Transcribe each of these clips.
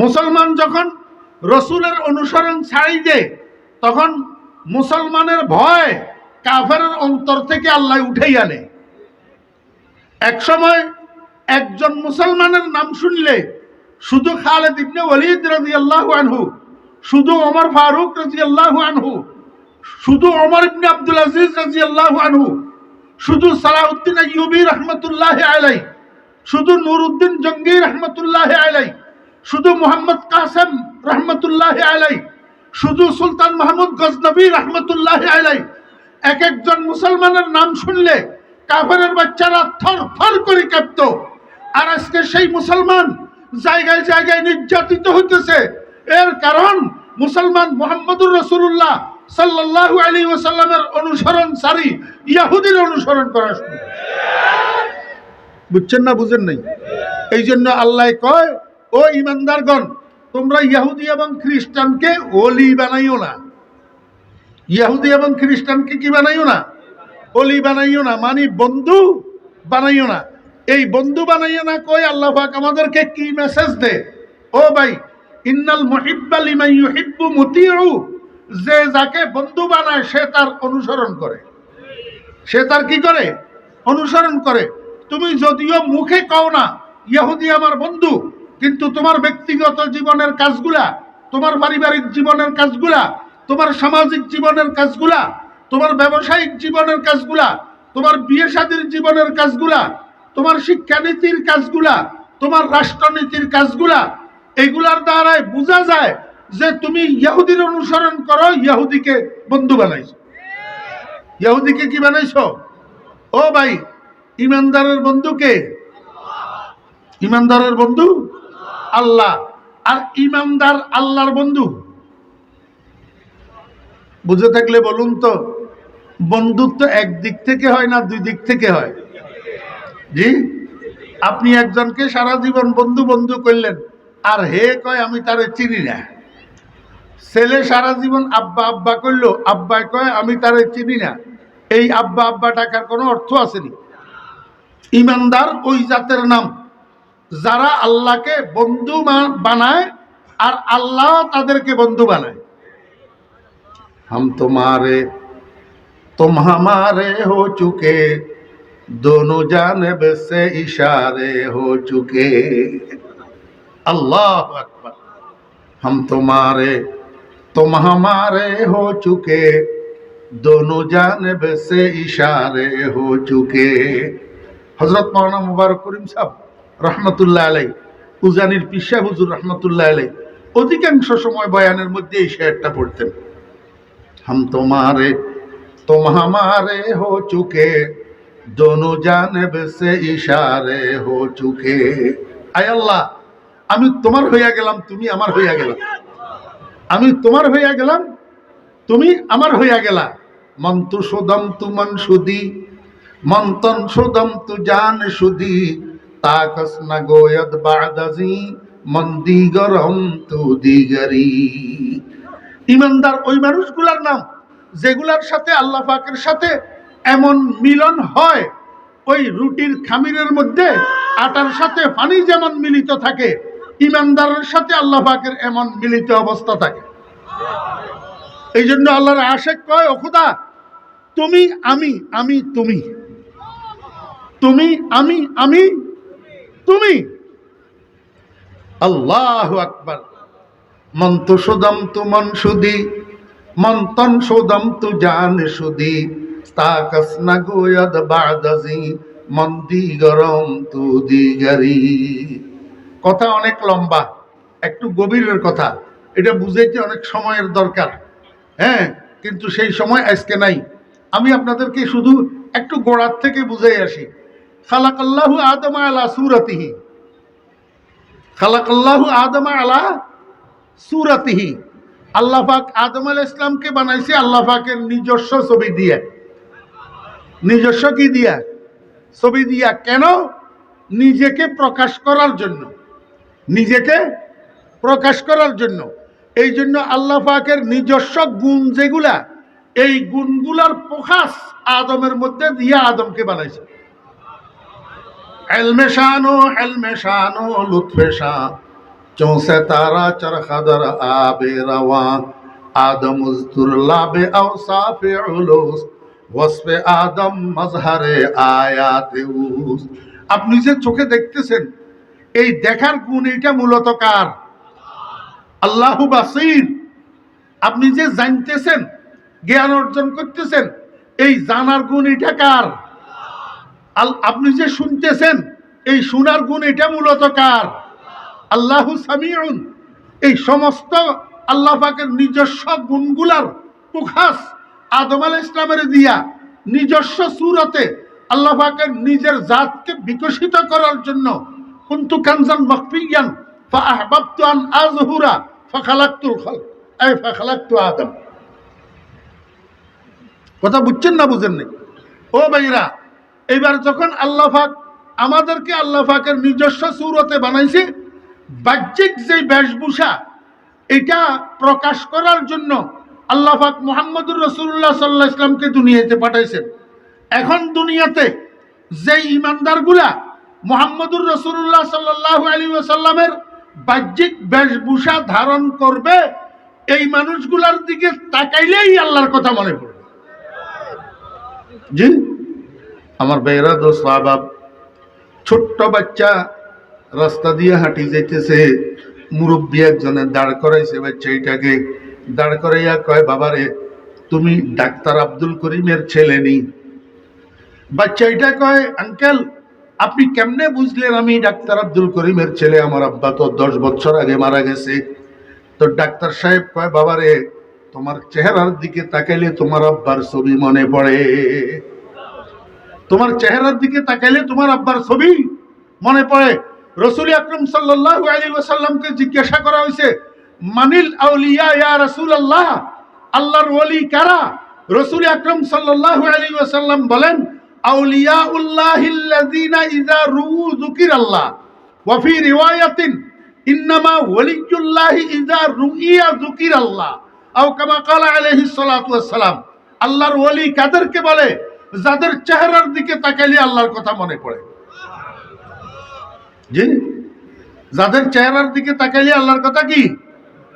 মুসলমান যখন রসুলের অনুসরণ ছাড়ি দেয়, তখন মুসলমানের ভয় কাফের অন্তর থেকে আল্লাহ উঠেই আনে। এক সময় একজন মুসলমানের নাম শুনলে শুধু খালেদ ইবনে ওয়ালিদ রাদিয়াল্লাহু আনহু, শুধু ওমর ফারুক রাদিয়াল্লাহু আনহু, শুধু ওমর ইবনে আব্দুল আজিজ রাদিয়াল্লাহু আনহু, শুধু সালাউদ্দিন আইয়ুবী রহমতুল্লাহ আলাই শুধু নুরউদ্দিন জঙ্গি রহমতুল্লাহ আলাই শুধু মোহাম্মদ কাসেম রহমতুল্লাহ আলাই শুধু সুলতান মাহমুদ গজনবী রহমতুল্লাহ আলাই এক একজন মুসলমানের নাম শুনলে কাফেরের বাচ্চারা থর থর করে কাঁপত। আর আজকে সেই মুসলমান জায়গায় জায়গায় নির্যাতিত হইতেছে। এর কারণ মুসলমান মোহাম্মদুর রসুল্লাহ সাল্লাল্লাহু আলী ওসাল্লামের অনুসরণ সারি, ইয়াহুদির অনুসরণ করা শুরু। বুঝছেন না, বুঝেন নাই? এই জন্য আল্লাহ কয় ও ইমানদারগণ, তোমরা ইহুদি এবং খ্রিস্টানকে ওলি বানাইও না। ইহুদি এবং খ্রিস্টানকে কি বানাইও না? ওলি বানাইও না মানে বন্ধু বানাইও না। এই বন্ধু বানাইও না কই আল্লাহ আমাদেরকে কি মেসেজ দে ও ভাই, ইন্নাল মুহিব্বা লিমান ইউহিব্বু মুতিউ, যে যাকে বন্ধু বানায় সে তার অনুসরণ করে। সে তার কি করে? অনুসরণ করে। তুমি যদিও মুখে কও না ইহুদি আমার বন্ধু কিন্তু তোমার ব্যক্তিগত জীবনের কাজগুলা, তোমার পারিবারিক জীবনের কাজগুলা, তোমার সামাজিক জীবনের কাজগুলা, তোমার ব্যবসায়িক জীবনের কাজগুলা, তোমার বিয়ে শাদীর জীবনের কাজগুলা, তোমার শিক্ষানীতির কাজগুলা, তোমার রাষ্ট্রনীতির কাজগুলা, এগুলার দ্বারাই বোঝা যায় যে তুমি ইহুদির অনুসরণ করো, ইহুদিকে বন্ধু বানাইছো। ইহুদিকে কি বানাইছো? ও ভাই, ইমানদারের বন্ধুকে ইমানদারের বন্ধু? আল্লাহ আর ইমানদার আল্লাহর বন্ধু। বুঝে থাকলে বলুন তো, বন্ধুত্ব একদিক থেকে হয় না দুই দিক থেকে হয়? জি? আপনি একজনকে সারা জীবন বন্ধু বন্ধু করলেন, আর হে কয় আমি তারে চিনি না। ছেলে সারা জীবন আব্বা আব্বা করল, আব্বাই কয় আমি তারে চিনি না। এই আব্বা আব্বা টাকার কোনো অর্থ আসেনি। ইমানদার ওই জাতের নাম। যারা আল্লাহকে বন্ধু মা- বানায় আর আল্লাহ তাদেরকে বন্ধু বানায় हम तुम्हारे तुम हमारे हो चुके दोनों जानब से इशारे हो चुके अल्लाह अकबर हम तुम्हारे तुम हमारे हो चुके दोनों जानब से इशारे हो चुके হজরত মৌলানা মুবারক করিম সাহ রহমতুল্লাহ আলাই উজানির পিসা হুজুর রহমতুল্লাহ আলাই অধিকাংশ সময় বয়ানের মধ্যে এই শেয়ারটা পড়তেন। হাম তোমারে, তুম হামারে হো চুকে, দোনো জানেব সে ইশারে হো চুকে। আয় আল্লাহ, আমি তোমার হইয়া গেলাম, তুমি আমার হইয়া গেলাম আমি তোমার হইয়া গেলাম, তুমি আমার হইয়া গেলা। মন্তু সুদম তু মন সুদি মন্তন সুদম তু জান সুদী তাকস না বাদাজি মন্দি গরম তু দিগরি। ইমানদার ওই মানুষগুলার নাম, যেগুলার সাথে আল্লাহ পাকের সাথে এমন মিলন হয়, ওই রুটির খামিরের মধ্যে আটার সাথে পানি যেমন মিলিত থাকে, ইমানদারের সাথে আল্লাহ পাকের এমন মিলিত অবস্থা থাকে। এই জন্য আল্লাহর আশেক কয়, ও খুদা, তুমি আমি আমি, তুমি। তুমি, আমি আমি তুমি? আল্লাহ আকবার। মন্ত সুদম তু মন সুদি মন্তন সুদম তু জান সুদি বাদাজি মন্দি গরম তু দিগারি। কথা অনেক লম্বা, একটু গভীরের কথা। এটা বুঝাইতে অনেক সময়ের দরকার। হ্যাঁ কিন্তু সেই সময় আজকে নাই। আমি আপনাদেরকে শুধু একটু গোড়ার থেকে বুঝাই আসি। খালাকাল্লাহু আদমা আলা সুরাতিহি। খালাকাল্লাহু আদমা আলা সুরাতিহি। আল্লাহ পাক আদম আল ইসলামকে বানাইছে আল্লাহ পাকের নিজস্ব ছবি দিয়ে। নিজস্ব কি দিয়া? ছবি দিয়া কেন? নিজেকে প্রকাশ করার জন্য। নিজেকে প্রকাশ করার জন্য। এই জন্য আল্লাহ পাকের নিজস্ব গুণ যেগুলা, এই গুণগুলার প্রকাশ আদমের মধ্যে দিয়ে আদমকে বানাইছে। এলমে শানো এলমে শানো, লুৎফে শাহ। চৌসে তারা চরখদর আবে রওয়া। আদম লাবে আউসাফে উলুস। ওয়াসফে আদম মজহারে আয়াতে উস। আপনি যে চোখে দেখতেছেন, এই দেখার গুণ এটা মূলত কার? আল্লাহ বাসির। আপনি যে জানতেছেন, জ্ঞান অর্জন করতেছেন, এই জানার গুণ এটা কার? আপনি যে শুনতেছেন, এই শোনার গুণ এটা মূলত কার? আল্লাহ সামিউন। এই সমস্ত আল্লাহ পাকের নিজস্ব গুণগুলার প্রকাশ আদম আল ইসলামের দিয়া নিজস্ব সুরতে আল্লাহ পাকের নিজের জাতকে বিকশিত করার জন্য কুন্তু কানজান মকফিয়ান আন আজহুরা আদম। কথা বুঝছেন না বুঝেন ও ভাইরা এবার যখন আল্লাহ পাক আমাদেরকে আল্লাহ পাকের নিজস্ব সুরতে বানাইছে, বাহ্যিক যে বেশভূষা, এটা প্রকাশ করার জন্য আল্লাহ পাক মোহাম্মদুর রসুল্লাহ সাল্লাহ ইসলামকে দুনিয়াতে পাঠাইছেন। এখন দুনিয়াতে যে ইমানদারগুলা মোহাম্মদুর রসুল্লাহ সাল্লাহ আলী বাহ্যিক বেশভূষা ধারণ করবে, এই মানুষগুলার দিকে তাকাইলেই আল্লাহর কথা মনে পড়বে। জি? আমার বেয়েরা দোস্ত আবাব ছোট্ট বাচ্চা রাস্তা দিয়ে হাঁটি যাইতেছে। মুরব্বী একজনে দাঁড় করাইছে বাচ্চাইটাকে দাঁড় করাইয়া কয়, বাবারে, তুমি ডাক্তার আব্দুল করিমের ছেলে নি। বাচ্চাইটা কয়, আঙ্কেল, আপনি কেমনে বুঝলেন আমি ডাক্তার আব্দুল করিমের ছেলে? আমার আব্বা তো দশ বছর আগে মারা গেছে। তো ডাক্তার সাহেব কয়, বাবারে, তোমার চেহারার দিকে তাকাইলে তোমার আব্বার ছবি মনে পড়ে। তোমার চেহারার দিকে তাকাইলে তোমার আব্বার ছবি মনে পড়ে। রসুল আকরম সাল্লাহ আলী জিজ্ঞাসা করা হয়েছে, মানিল আউলিয়া ইয়া রসুল আল্লাহ আল্লাহর ওলি কারা? রসুল আকরম সাল্লাহ আলী ওয়াসাল্লাম বলেন আউলিয়া উল্লাহিল্লাযীনা ইযা রুউ যুকির আল্লাহ ওয়া ফি রিওয়ায়াতিন, ইন্নামা ওয়ালিয়ুল্লাহি ইযা রুইয়া যুকির আল্লাহ আও কামা ক্বালা আলাইহিস সালাতু ওয়াস সালাম আল্লাহর ওলি কাদেরকে বলে? যাদের চেহারার দিকে তাকাইলে আল্লাহর কথা মনে পড়ে। জি? যাদের চেহারার দিকে তাকাইলে আল্লাহর কথা কি?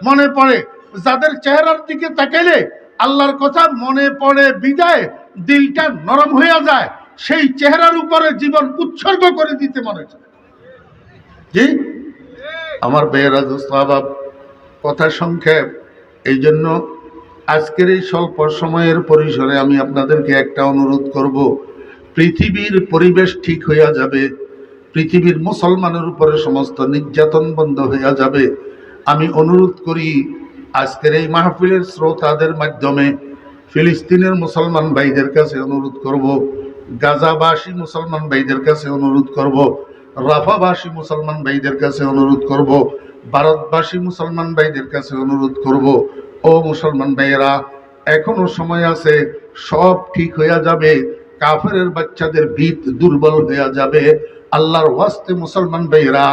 মনে পড়ে। যাদের চেহারার দিকে তাকাইলে আল্লাহর কথা মনে পড়ে, বিদায় দিলটা নরম হয়ে যায়, সেই চেহারার উপরে জীবন উৎসর্গ করে দিতে মনে জি? আমার দোস্তাবাব কথা সংক্ষেপ এই জন্য আজকের এই স্বল্প সময়ের পরিসরে আমি আপনাদেরকে একটা অনুরোধ করব। পৃথিবীর পরিবেশ ঠিক হইয়া যাবে, পৃথিবীর মুসলমানের উপরে সমস্ত নির্যাতন বন্ধ হইয়া যাবে। আমি অনুরোধ করি, আজকের এই মাহফিলের শ্রোতাদের মাধ্যমে ফিলিস্তিনের মুসলমান ভাইদের কাছে অনুরোধ করব, গাজাবাসী মুসলমান ভাইদের কাছে অনুরোধ করব, রাফাবাসী মুসলমান ভাইদের কাছে অনুরোধ করব, ভারতবাসী মুসলমান ভাইদের কাছে অনুরোধ করব ও মুসলমান ভাইয়েরা, এখনও সময় আছে, সব ঠিক হইয়া যাবে, কাফেরের বাচ্চাদের ভিত দুর্বল হইয়া যাবে। আল্লাহর ওয়াস্তে মুসলমান ভাইয়েরা,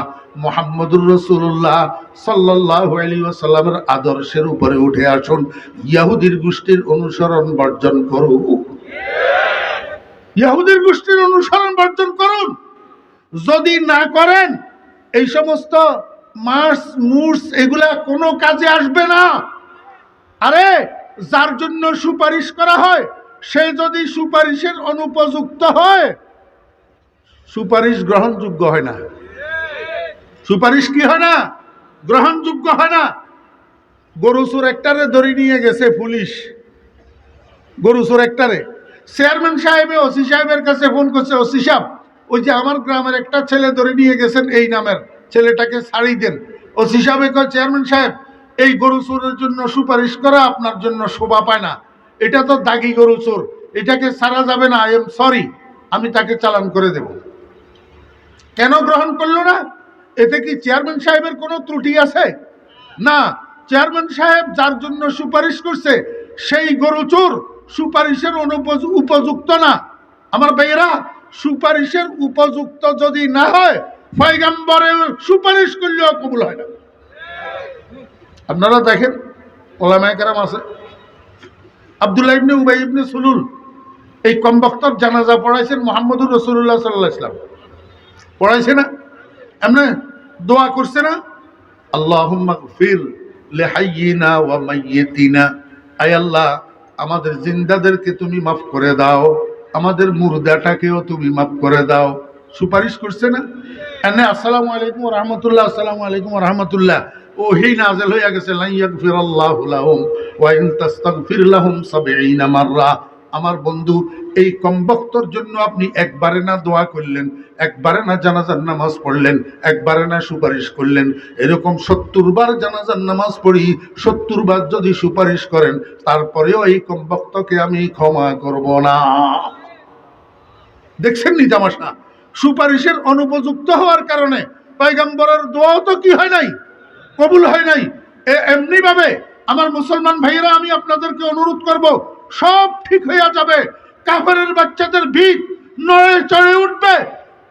মোহাম্মদুর রসুল্লাহ সাল্লাহ আদর্শের উপরে উঠে আসুন, ইয়াহুদির গোষ্ঠীর অনুসরণ বর্জন করুন ইয়াহুদির গোষ্ঠীর অনুসরণ বর্জন করুন। যদি না করেন, এই সমস্ত মার্স মুর্স, এগুলা কোনো কাজে আসবে না। আরে, যার জন্য সুপারিশ করা হয়, সে যদি সুপারিশের অনুপযুক্ত হয়, সুপারিশ গ্রহণযোগ্য হয় না। সুপারিশ কি হয় না? গ্রহণযোগ্য হয় না। গরুচুর একটারে ধরে নিয়ে গেছে পুলিশ। গরুচুর একটারে চেয়ারম্যান সাহেবে, ওসি সাহেবের কাছে ফোন করছে, ওসি সাহেব, ওই যে আমার গ্রামের একটা ছেলে ধরে নিয়ে গেছেন এই নামের, ছেলেটাকে ছাড়ি দেন। ওসি সাহেবে কয়, চেয়ারম্যান সাহেব এই গরু চোরের জন্য সুপারিশ করা আপনার জন্য শোভা পায় না। এটা তো দাগি গরু চোর। এটাকে ছাড়া যাবে না। আই এম সরি আমি তাকে চালান করে দেব। কেন গ্রহণ করল না? এতে কি চেয়ারম্যান সাহেবের কোনো ত্রুটি আছে? না। চেয়ারম্যান সাহেব যার জন্য সুপারিশ করছে, সেই গরু চোর সুপারিশের উপযুক্ত না। আমার ভাইয়েরা, সুপারিশের উপযুক্ত যদি না হয়, পয়গাম্বরের সুপারিশ করলেও কবুল হয় না। আপনারা দেখেন, ওলামায় কেরাম আছে। আবদুল্লাহ ইবনে উবাই ইবনে সুলুল, এই কমবক্তর জানাজা পড়াইছেন মোহাম্মদুর রসুল্লাহ সাল্লাহ ইসলাম পড়াইছে না? এমনি দোয়া করছে না? আল্লাহুম্মা গফির লিহাইয়িনা ওয়া মাইয়িতিনা। আয় আল্লাহ, আমাদের জিন্দাদেরকে তুমি মাফ করে দাও। আমাদের মুর্দাটাকেও তুমি মাফ করে দাও। সুপারিশ করছে না? এনে আসসালামু আলাইকুম রহমতুল্লাহ, আসসালামু আলাইকুম রহমতুল্লাহ। ওহি নাজেল হইয়া গেছে লাই ইয়াগফির লাহুম ওয়া তাস্তাগফির লাহুম 70 মাররা। আমার বন্ধু, এই কমবক্তর জন্য আপনি একবারে না দোয়া করলেন, একবারে না জানাজার নামাজ পড়লেন, একবারে না সুপারিশ করলেন। এরকম সত্তর বার জানাজার নামাজ পড়ি, সত্তর বার যদি সুপারিশ করেন, তারপরেও এই কমবক্তকে আমি ক্ষমা করব না। দেখছেন নি তামাশা? সুপারিশের অনুপযুক্ত হওয়ার কারণে পয়গম্বরের দোয়াও তো কি হয় নাই? কবুল হয় নাই। এমনি ভাবে আমার মুসলমান ভাইয়েরা, আমি আপনাদেরকে অনুরোধ করব, সব ঠিক হইয়া যাবে। কাফেরের বাচ্চাদের ভিত নড়ে চড়ে উঠবে।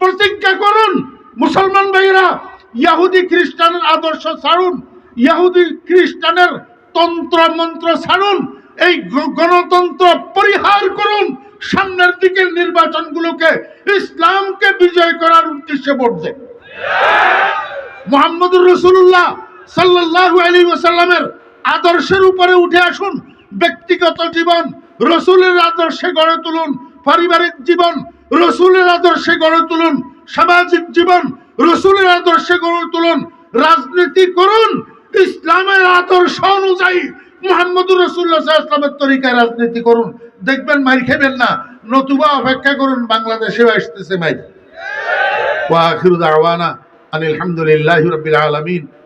প্রতিজ্ঞা করুন, মুসলমান ভাইয়েরা, ইয়াহুদি খ্রিস্টানের আদর্শ ছাড়ুন, ইয়াহুদি খ্রিস্টানের তন্ত্র মন্ত্র ছাড়ুন, এই গণতন্ত্র পরিহার করুন, সামনের দিকের নির্বাচনগুলোকে ইসলামকে বিজয় করার উদ্দেশ্যে ভোট দেন। মোহাম্মদুর রসুল্লাহ সাল্লাহ আলী ওসাল্লামের আদর্শের উপরে উঠে আসুন, ব্যক্তিগত জীবন, রসুলের আদর্শে গড়ে তুলুন, পারিবারিক জীবন, রসুলের আদর্শে গড়ে তুলুন, সামাজিক জীবন, রসুলের আদর্শে গড়ে তুলুন, রাজনীতি করুন, ইসলামের আদর্শ অনুযায়ী মোহাম্মদুর রসুল্লাহ ইসলামের তরিকায় রাজনীতি করুন। দেখবেন মাইর খেবেন না, নতুবা অপেক্ষা করুন, বাংলাদেশেও আসতেছে মাইর। ওয়া আখিরু আলহামদুলিল্লাহ রবিল আলমিন।